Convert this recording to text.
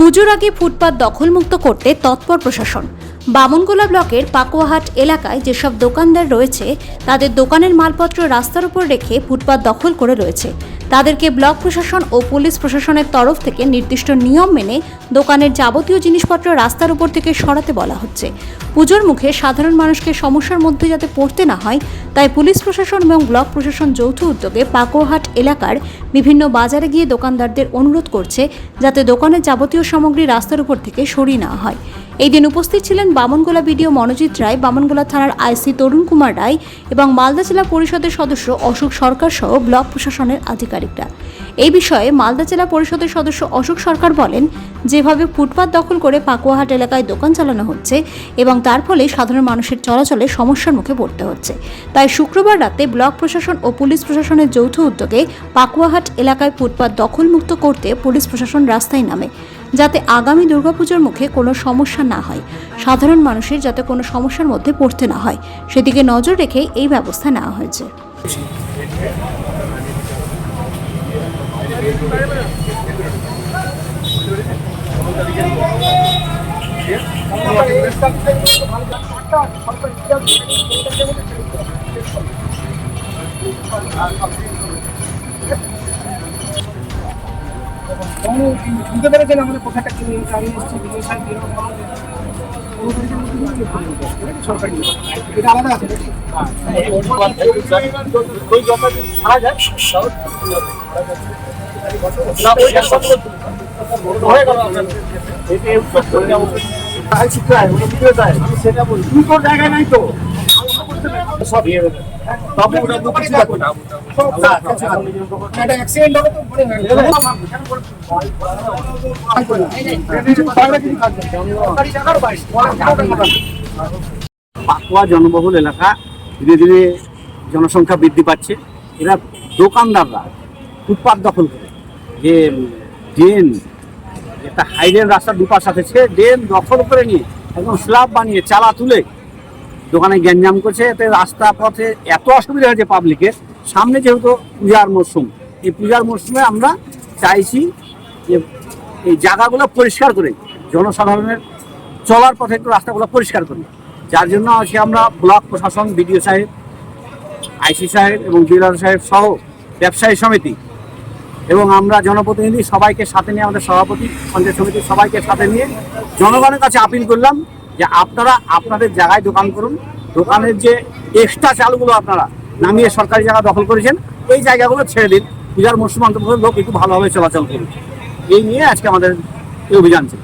পুজোর আগে ফুটপাত দখলমুক্ত করতে তৎপর প্রশাসন। বামনগোলা ব্লকের পাকুয়াহাট এলাকায় যেসব দোকানদার রয়েছে, তাদের দোকানের মালপত্র রাস্তার উপর রেখে ফুটপাত দখল করে রয়েছে। তাদেরকে ব্লক প্রশাসন ও পুলিশ প্রশাসনের তরফ থেকে নির্দিষ্ট নিয়ম মেনে দোকানের যাবতীয় জিনিসপত্র রাস্তার উপর থেকে সরাতে বলা হচ্ছে। পুজোর মুখে সাধারণ মানুষকে সমস্যার মধ্যে যাতে পড়তে না হয়, তাই পুলিশ প্রশাসন এবং ব্লক প্রশাসন যৌথ উদ্যোগে পাকুয়াহাট এলাকার বিভিন্ন বাজারে গিয়ে দোকানদারদের অনুরোধ করছে, যাতে দোকানের যাবতীয় সামগ্রী রাস্তার উপর থেকে সরিয়ে নেওয়া হয়। এই দিন উপস্থিত ছিলেন বামনগোলা বিডিও মনোজিৎ রায়, বামনগোলা থানার আইসি তরুণ কুমার রায় এবং মালদা জেলা পরিষদের সদস্য অশোক সরকার সহ ব্লক প্রশাসনের আধিকারিকরা। এই বিষয়ে মালদা জেলা পরিষদের সদস্য অশোক সরকার বলেন, যেভাবে ফুটপাত দখল করে পাকুয়াহাট এলাকায় দোকান চালানো হচ্ছে এবং তার ফলে সাধারণ মানুষের চলাচলে সমস্যার মুখে পড়তে হচ্ছে। তাই শুক্রবার রাতে ব্লক প্রশাসন ও পুলিশ প্রশাসনের যৌথ উদ্যোগে পাকুয়াহাট এলাকায় ফুটপাত দখলমুক্ত করতে পুলিশ প্রশাসন রাস্তায় নামে। যাতে আগামী দুর্গাপুজোর মুখে কোনো সমস্যা না হয়। সাধারণ মানুষের যাতে কোনো সমস্যার মধ্যে পড়তে না হয়। সেদিকে নজর রেখেই এই ব্যবস্থা নেওয়া হয়েছে। বুঝতে পেরেছেন আমাদের কোথাটা এসেছি বিজয় সাহেব এরকম কোনো পরিচয় সরকারি এটা আলাদা আছে সেটা বলি। তুই তোর জায়গায় নাই তো? সব ইয়ে তবে ওটা না। পাকুয়া জনবহুল এলাকা ধীরে ধীরে জনসংখ্যা বৃদ্ধি পাচ্ছে। এরা দোকানদাররা ফুটপাত দখল করে। যে ড্রেন, একটা হাইডেন রাস্তার দুপাশ আছে, সে ড্রেন দখল করে নিয়ে একদম স্ল্যাব বানিয়ে চালা তুলে দোকানে গ্যাঞ্জাম করছে, এতে রাস্তা পথে এত অসুবিধা হয়েছে পাবলিকের সামনে যেহেতু পূজার মরশুম, এই পূজার মরশুমে আমরা চাইছি যে এই জায়গাগুলো পরিষ্কার করে, জনসাধারণের চলার পথে একটু রাস্তাগুলো পরিষ্কার করি। যার জন্য আজকে আমরা ব্লক প্রশাসন, বিডিও সাহেব, আইসি সাহেব এবং ডিলার সাহেব সহ ব্যবসায়ী সমিতি এবং আমরা জনপ্রতিনিধি সবাইকে সাথে নিয়ে, আমাদের সভাপতি, পঞ্চায়েত সমিতির সবাইকে সাথে নিয়ে জনগণের কাছে আপিল করলাম। যে আপনারা আপনাদের জায়গায় দোকান করুন। দোকানের যে এক্সট্রা চালগুলো আপনারা নামিয়ে সরকারি জায়গা দখল করেছেন, এই জায়গাগুলো ছেড়ে দিন। পূজার মৌসুম অন্তর্ভুক্ত লোক একটু ভালোভাবে চলাচল করুন। এই নিয়ে আজকে আমাদের এই অভিযান ছিল